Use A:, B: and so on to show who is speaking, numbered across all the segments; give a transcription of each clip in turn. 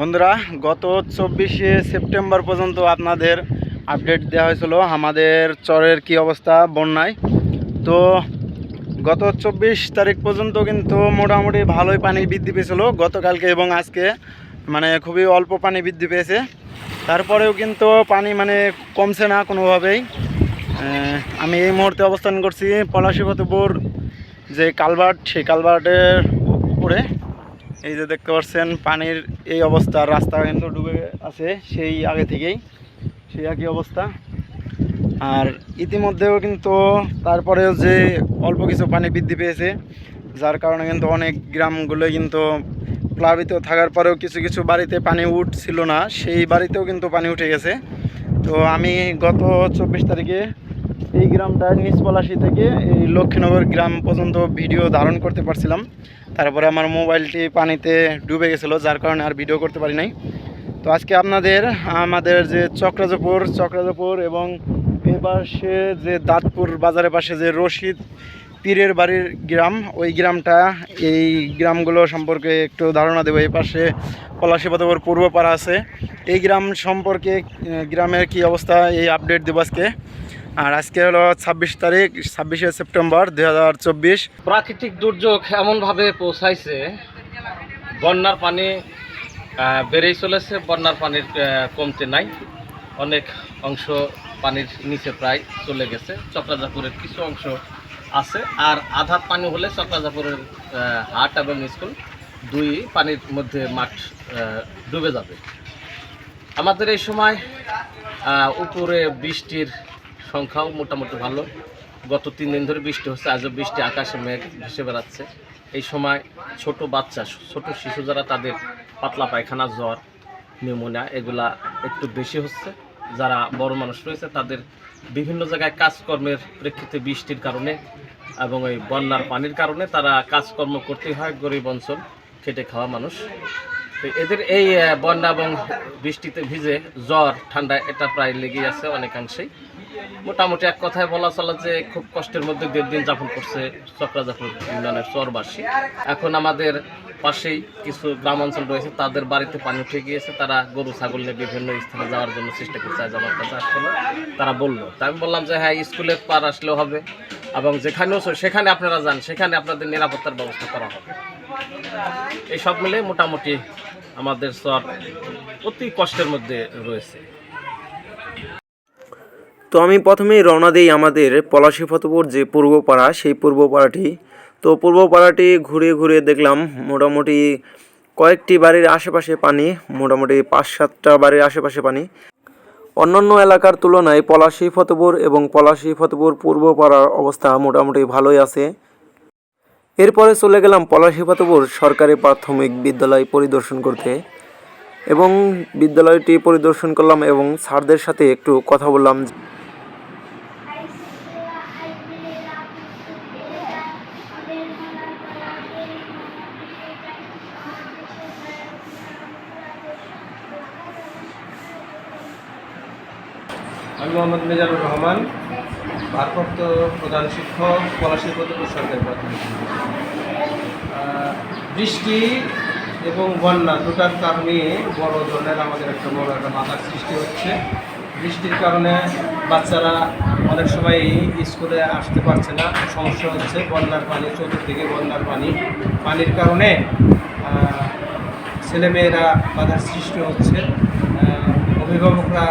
A: বন্ধুরা, গত চব্বিশে সেপ্টেম্বর পর্যন্ত আপনাদের আপডেট দেওয়া হয়েছিল আমাদের চরের কি অবস্থা বন্যায়। তো গত চব্বিশ তারিখ পর্যন্ত কিন্তু মোটামুটি ভালোই পানি বৃদ্ধি পেয়েছিল গতকালকে এবং আজকে। মানে খুবই অল্প পানি বৃদ্ধি পেয়েছে। তারপরেও কিন্তু পানি মানে কমছে না কোনোভাবেই। আমি এই মুহূর্তে অবস্থান করছি পলাশী ফতেপুর যে কালভার্ট, সেই কালভার্টের উপরে। এই যে দেখতে পাচ্ছেন, পানির এই অবস্থা, রাস্তা কিন্তু ডুবে আছে সেই আগে থেকেই, সেই একই অবস্থা। আর ইতিমধ্যেও কিন্তু তারপরেও যে অল্প কিছু পানি বৃদ্ধি পেয়েছে, যার কারণে কিন্তু অনেক গ্রামগুলো কিন্তু প্লাবিত থাকার পরেও কিছু কিছু বাড়িতে পানি উঠছিল না, সেই বাড়িতেও কিন্তু পানি উঠে গেছে। তো আমি গত চব্বিশ তারিখে এই গ্রামটা নিচপলাশি থেকে এই লক্ষ্মীনগর গ্রাম পর্যন্ত ভিডিও ধারণ করতে পারছিলাম। তারপরে আমার মোবাইলটি পানিতে ডুবে গেছিল, যার কারণে আর ভিডিও করতে পারি নাই। তো আজকে আপনাদের, আমাদের যে চক্রাজপুর চক্রাজপুর এবং এ পাশে যে দাঁতপুর বাজারের পাশে যে রশিদ পীরের বাড়ির গ্রাম, ওই গ্রামটা, এই গ্রামগুলো সম্পর্কে একটু ধারণা দেবো। এই পাশে পলাশীপতপুর পূর্বপাড়া আছে। এই গ্রাম সম্পর্কে গ্রামের কি অবস্থা, এই আপডেট দেবো আজকে। আর আজকে হলো ছাব্বিশ তারিখ, ছাব্বিশে সেপ্টেম্বর দু হাজার চব্বিশ।
B: প্রাকৃতিক দুর্যোগ এমনভাবে পৌঁছাইছে, বন্যার পানি বেড়েই চলেছে, বন্যার পানির কমতে নাই। অনেক অংশ পানির নিচে প্রায় চলে গেছে, চক্রাজাপুরের কিছু অংশ আছে। আর আধা পানি হলে চক্রাজাপুরের হাট এবং স্কুল দুই পানির মধ্যে মাঠ ডুবে যাবে। আমাদের এই সময় উপরে বৃষ্টির সংখ্যাও মোটামুটি ভালো। গত তিন দিন ধরে বৃষ্টি হচ্ছে, আজও বৃষ্টি, আকাশে মেঘ ভেসে বেড়াচ্ছে। এই সময় ছোট বাচ্চা, ছোট শিশু যারা, তাদের পাতলা পায়খানা, জ্বর, নিউমোনিয়া, এগুলা একটু বেশি হচ্ছে। যারা বড় মানুষ রয়েছে, তাদের বিভিন্ন জায়গায় কাজকর্মের প্রেক্ষিতে বৃষ্টির কারণে এবং এই বন্যার পানির কারণে তারা কাজকর্ম করতে হয়, গরিব অঞ্চল, খেটে খাওয়া মানুষ। তো এদের এই বন্যা এবং বৃষ্টিতে ভিজে জ্বর, ঠান্ডা, এটা প্রায় লেগেই আছে অনেকাংশেই। মোটামুটি এক কথায় বলা চলে যে খুব কষ্টের মধ্যে দেড় দিন যাপন করছে চক্রাজাপুর ইউনিয়নের চরবাসী। এখন আমাদের পাশেই কিছু গ্রাম অঞ্চল রয়েছে, তাদের বাড়িতে পানি উঠে গিয়েছে, তারা গরু, ছাগল নিয়ে বিভিন্ন স্থানে যাওয়ার জন্য চেষ্টা করছে, আজ আমার কাছে আসছিল তারা বলল। তা আমি বললাম যে হ্যাঁ স্কুলের পার আসলেও হবে এবং যেখানেও সেখানে আপনারা যান, সেখানে আপনাদের নিরাপত্তার ব্যবস্থা করা হবে। এই সব মিলে মোটামুটি আমাদের চর অতি কষ্টের মধ্যে রয়েছে।
A: তো আমি প্রথমেই রওনা দিই আমাদের পলাশী ফতপুর যে পূর্বপাড়া, সেই পূর্বপাড়াটি। তো পূর্বপাড়াটি ঘুরে ঘুরে দেখলাম মোটামুটি কয়েকটি বাড়ির আশেপাশে পানি, মোটামুটি পাঁচ সাতটা বাড়ির আশেপাশে পানি। অন্যান্য এলাকার তুলনায় পলাশী ফতপুর এবং পলাশী ফতেপুর পূর্বপাড়ার অবস্থা মোটামুটি ভালোই আছে। এরপরে চলে গেলাম পলাশী ফতপুর সরকারি প্রাথমিক বিদ্যালয় পরিদর্শন করতে এবং বিদ্যালয়টি পরিদর্শন করলাম এবং স্যারদের সাথে একটু কথা বললাম।
C: মোহাম্মদ মেজানুর রহমান, ভারপ্রাপ্ত প্রধান শিক্ষক পলাশী প্রদীপ সরকারি প্রাথমিক বৃষ্টি এবং বন্যা দুটার কারণে বড় ধরনের আমাদের একটা বড় একটা বাধার সৃষ্টি হচ্ছে। বৃষ্টির কারণে বাচ্চারা অনেক সময় স্কুলে আসতে পারছে না, সমস্যা হচ্ছে বন্যার পানি, চতুর্দিকে বন্যার পানি। পানির কারণে ছেলেমেয়েরা বাধার সৃষ্টি হচ্ছে। অভিভাবকরা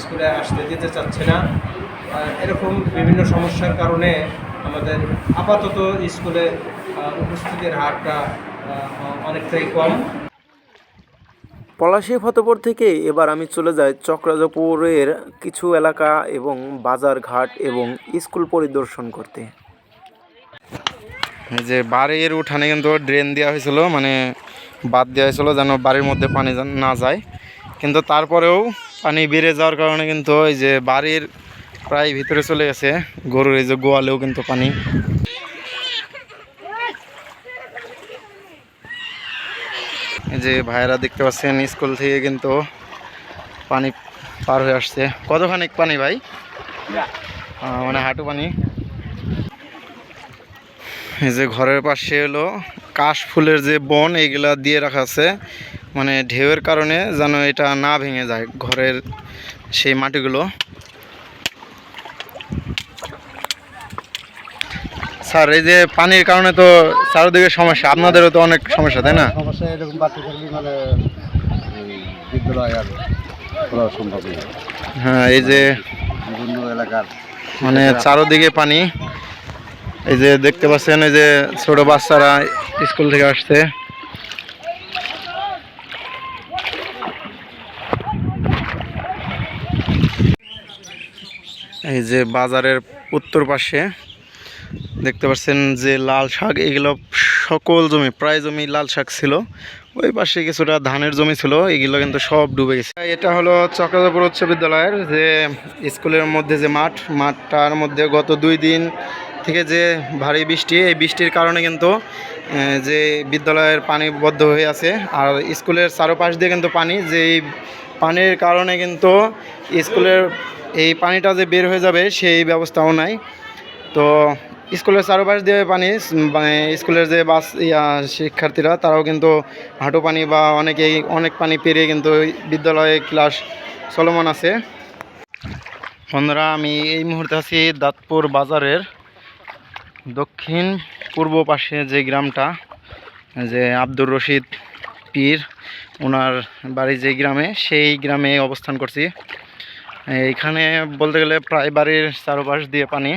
C: স্কুলে আসতে দিতে চাচ্ছে না। এরকম বিভিন্ন সমস্যার কারণে আমাদের আপাতত স্কুলে উপস্থিতির হারটা অনেকটাই কম।
A: পলাশী ফতেপুর থেকে এবার আমি চলে যাই চক্রাজপুরের কিছু এলাকা এবং বাজার ঘাট এবং স্কুল পরিদর্শন করতে। এই যে বাড়ির উঠানে কিন্তু ড্রেন দেওয়া হয়েছিল মানে বাদ দেওয়া হয়েছিল যেন বাড়ির মধ্যে পানি যেন না যায়। কিন্তু তারপরেও পানি বেড়ে যাওয়ার কারণে কিন্তু এই যে বাড়ির প্রায় ভিতরে চলে গেছে। গরুর এই যে গোয়ালেও কিন্তু পানি। যে ভাইয়েরা দেখতে পাচ্ছেন, স্কুল থেকে কিন্তু পানি পার হয়ে আসছে। কতখানি পানি ভাই? মানে হাঁটু পানি। এই যে ঘরের পাশে হলো কাশ ফুলের যে বন, এইগুলা দিয়ে রাখা আছে। মানে ঢেউয়ের কারণে যেন এটা না ভেঙে যায় ঘরের সেই মাটিগুলো। স্যার এই যে পানির কারণে তো চারদিকে সমস্যা আপনাদেরও তো অনেক সমস্যা তাই না?
D: সমস্যা এরকম বাড়তে থাকলে মানে এই বিদ্যালয় আর করা সম্ভব
A: হ্যাঁ এই যে
D: বিভিন্ন এলাকার
A: মানে চারোদিকে পানি এই যে দেখতে পাচ্ছেন এই যে ছোট বাচ্চারা স্কুল থেকে আসছে। এই যে বাজারের উত্তর পাশে দেখতে পাচ্ছেন যে লাল শাক, এগুলো সকল জমি, প্রায় জমি লাল শাক ছিল। ওই পাশে কিছুটা ধানের জমি ছিল, এগুলো কিন্তু সব ডুবে গেছে। এটা হলো চক্রাজাপুর উচ্চ বিদ্যালয়ের যে স্কুলের মধ্যে যে মাঠ, মাঠটার মধ্যে গত দুই দিন থেকে যে ভারী বৃষ্টি, এই বৃষ্টির কারণে কিন্তু যে বিদ্যালয়ের পানি বদ্ধ হয়ে আছে। আর স্কুলের চারোপাশ দিয়ে কিন্তু পানি যে পানির কারণে কিন্তু স্কুলের এই পানিটা যে বের হয়ে যাবে সেই ব্যবস্থাও নাই। তো স্কুলের চারপাশ দিয়ে পানি মানে স্কুলের যে বাস শিক্ষার্থীরা, তারাও কিন্তু হাঁটু পানি বা অনেকেই অনেক পানি পেরিয়ে কিন্তু বিদ্যালয়ে ক্লাস চলমান আছে। বন্ধুরা, আমি এই মুহূর্তে আছি দাঁতপুর বাজারের দক্ষিণ পূর্ব পাশে যে গ্রামটা, যে আব্দুর রশিদ পীর ওনার বাড়ি যে গ্রামে, সেই গ্রামে অবস্থান করছি। এইখানে বলতে গেলে প্রায় বাড়ির চারপাশ দিয়ে পানি।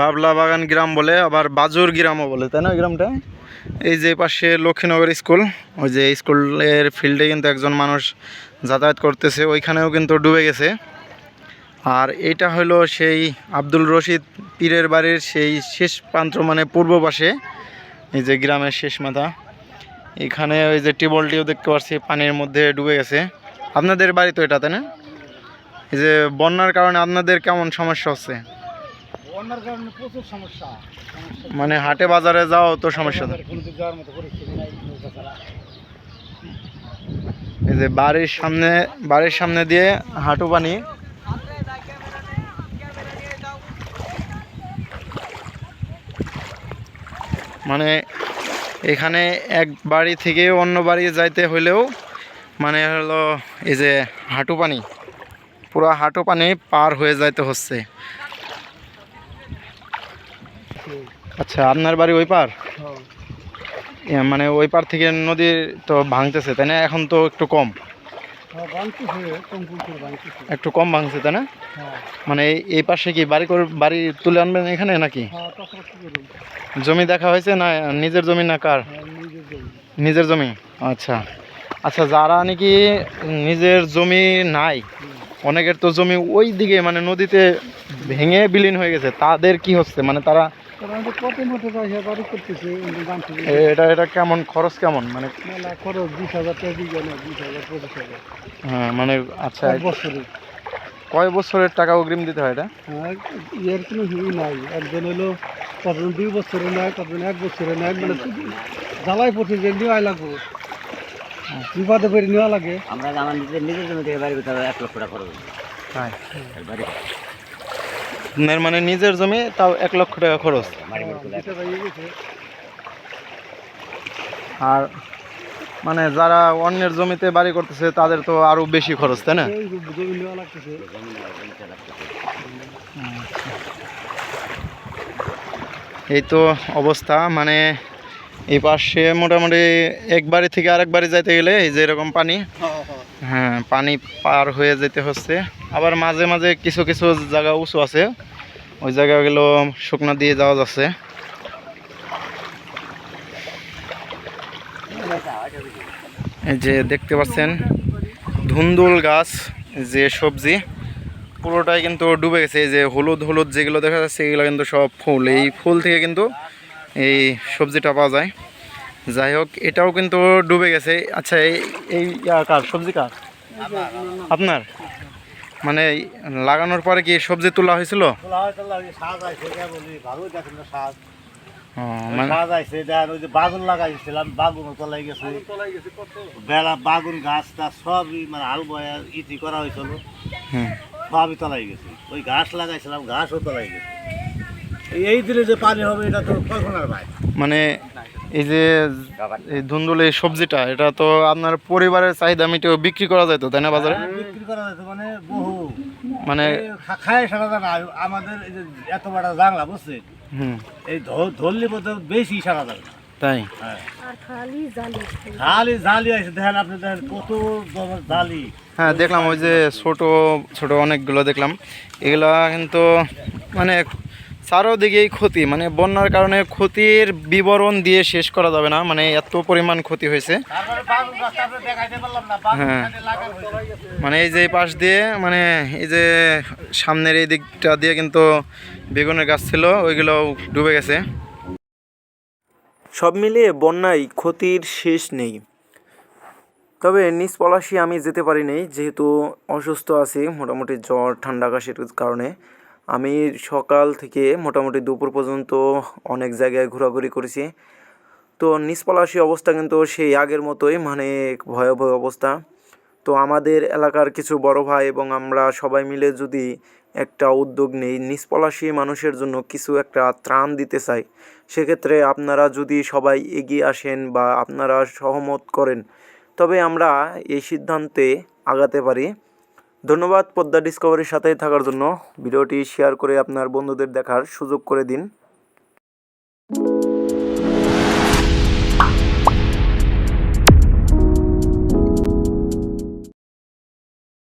A: বাবলা বাগান গ্রাম বলে, আবার বাজুর গ্রামও বলে, তাই না ওই গ্রামটা? এই যে পাশে লক্ষ্মীনগর স্কুল, ওই যে স্কুলের ফিল্ডে কিন্তু একজন মানুষ যাতায়াত করতেছে, ওইখানেও কিন্তু ডুবে গেছে। আর এটা হলো সেই আব্দুল রশিদ পীরের বাড়ির সেই শেষ প্রান্ত মানে পূর্ব পাশে, এই যে গ্রামের শেষ মাথা। এখানে ওই যে টিউবওয়েলটিও দেখতে পাচ্ছি পানির মধ্যে ডুবে গেছে। আপনাদের বাড়ি তো এটাতে না? এই যে বন্যার কারণে আপনাদের কেমন সমস্যা হচ্ছে?
D: বন্যার কারণে প্রচুর সমস্যা।
A: মানে হাটে বাজারে যাও তো সমস্যা এই যে বাড়ির সামনে বাড়ির সামনে দিয়ে হাঁটু পানি। মানে এখানে এক বাড়ি থেকে অন্য বাড়ি যাইতে হলেও মানে হলো এই যে হাঁটু পানি পুরো হাঁটু পানি পার হয়ে যাইতে হচ্ছে। আচ্ছা আপনার বাড়ি ওই পার? মানে ওই পার থেকে নদী তো ভাঙতেছে তাই না? এখন তো একটু কম। একটু কম ভাঙছে তাই না?
D: হ্যাঁ।
A: মানে এই- পাশে কি বাড়ি করে বাড়ি তুলে আনবেন এখানে নাকি?
D: হ্যাঁ
A: জমি দেখা হয়েছে না নিজের জমি না কার?
D: হ্যাঁ নিজের জমি।
A: নিজের জমি? আচ্ছা। আচ্ছা যারা নাকি নিজের জমি নাই অনেকের তো জমি ওই দিকে মানে নদীতে ভেঙে বিলীন হয়ে গেছে তাদের কি হচ্ছে? মানে তারা এটা এটা কেমন খরচ কেমন? মানে
D: মেলা খরচ বিশ হাজার টাকা বিঘা না বিশ হাজার পঁচিশ হাজার।
A: হ্যাঁ, মানে আচ্ছা
D: এক বছরে
A: কয় বছরের টাকা অগ্রিম দিতে হয় এটা?
D: হ্যাঁ এর কোনো ই নাই। একজন হলো কতজন দুই বছরে নেয় কতজন এক বছরে নেয়। মানে জ্বালাই পড়ছে যে নেওয়াই লাগবে। বিপদে করে নেওয়া লাগে।
E: আমরা আমার নিজের নিজের জমি থেকে বাড়ি এক লক্ষ টাকা খরচ বাড়ি
A: আপনার মানে নিজের জমি, তাও এক লক্ষ টাকা খরচ আর মানে যারা অন্যের জমিতে বাড়ি করতেছে, তাদের তো আরও বেশি খরচ, তাই না। এই তো অবস্থা মানে এই পাশে মোটামুটি এক বাড়ি থেকে আরেক বাড়ি যাইতে গেলে এই যে এরকম পানি হ্যাঁ পানি পার হয়ে যেতে হচ্ছে। আবার মাঝে মাঝে কিছু কিছু জায়গা উঁচু আছে, ওই জায়গাগুলো শুকনো দিয়ে যাওয়া যাচ্ছে। এই যে দেখতে পাচ্ছেন, ধুন্দুল গাছ যে সবজি, পুরোটাই কিন্তু ডুবে গেছে। এই যে হলুদ হলুদ যেগুলো দেখা যাচ্ছে, এগুলো কিন্তু সব ফুল। এই ফুল থেকে কিন্তু এই সবজিটা পাওয়া যায়। যাই হোক এটাও কিন্তু ডুবে গেছে। আচ্ছা এই এই কার? সবজি কার? আপনার? মানে লাগানোর পরে কি সবজি তোলা হয়েছিল?
D: সাজ আছে বলি ভালো দেখেন না সাজ
A: ও, মানে
D: সাজ আছে দেখেন ওই যে বাগুন লাগাইছিলাম বাগুনও তলাই গেছে। বেলা বাগুন গাছ টাছ সবই মানে ইটি করা হয়েছিল।
A: হুম,
D: সবই তলাই গেছে। ওই ঘাস লাগাইছিলাম ঘাসও তলাই গেছে। এই- দিলে যে পানি হবে এটা তো কল্পনার ভাই
A: মানে এই যে এই ধুন্দুল এই সবজিটা এটা তো আপনার পরিবারের চাহিদা মিটেও বিক্রি করা যায় তো তাই না বাজারে?
D: বিক্রি করা যাচ্ছে মানে বহু।
A: মানে
D: খায় সারা জানা আমাদের এই যে এত বড় জাংলা বুঝছে
A: হুম।
D: এই ধরলি বলতে বেশি সারা যাবে
A: তাই?
F: খালি জালি।
D: খালি জালি আছে দেখেন আপনি দেখেন কত জালি।
A: হ্যাঁ দেখলাম ওই যে ছোট ছোট অনেকগুলো দেখলাম। এগুলা কিন্তু মানে চারোদিকেই ক্ষতি মানে বন্যার কারণে ক্ষতির বিবরণ দিয়ে শেষ করা যাবে না মানে এত পরিমাণ ক্ষতি হয়েছে। হ্যাঁ। মানে এই যে পাশ দিয়ে মানে এই যে সামনের এই দিকটা দিয়ে কিন্তু বেগুনের গাছ ছিল ওইগুলো ডুবে গেছে। সব মিলিয়ে বন্যায় ক্ষতির শেষ নেই। তবে নিজ পলাশি আমি যেতে পারি নাই যেহেতু অসুস্থ আছি মোটামুটি জ্বর ঠান্ডা কাশির কারণে। আমি সকাল থেকে মোটামুটি দুপুর পর্যন্ত অনেক জায়গায় ঘোরাঘুরি করেছি। তো নিজ পলাশি অবস্থা কিন্তু সেই আগের মতোই মানে ভয়াবহ অবস্থা। তো আমাদের এলাকার কিছু বড় ভাই এবং আমরা সবাই মিলে যদি একটা উদ্যোগ নেই নিষ্পলাশী মানুষের জন্য কিছু একটা ত্রাণ দিতে চাই, সেক্ষেত্রে আপনারা যদি সবাই এগিয়ে আসেন বা আপনারা সহমত করেন, তবে আমরা এই সিদ্ধান্তে আগাতে পারি। ধন্যবাদ পদ্মা ডিসকভারির সাথে থাকার জন্য। ভিডিওটি শেয়ার করে আপনার বন্ধুদের দেখার সুযোগ করে দিন।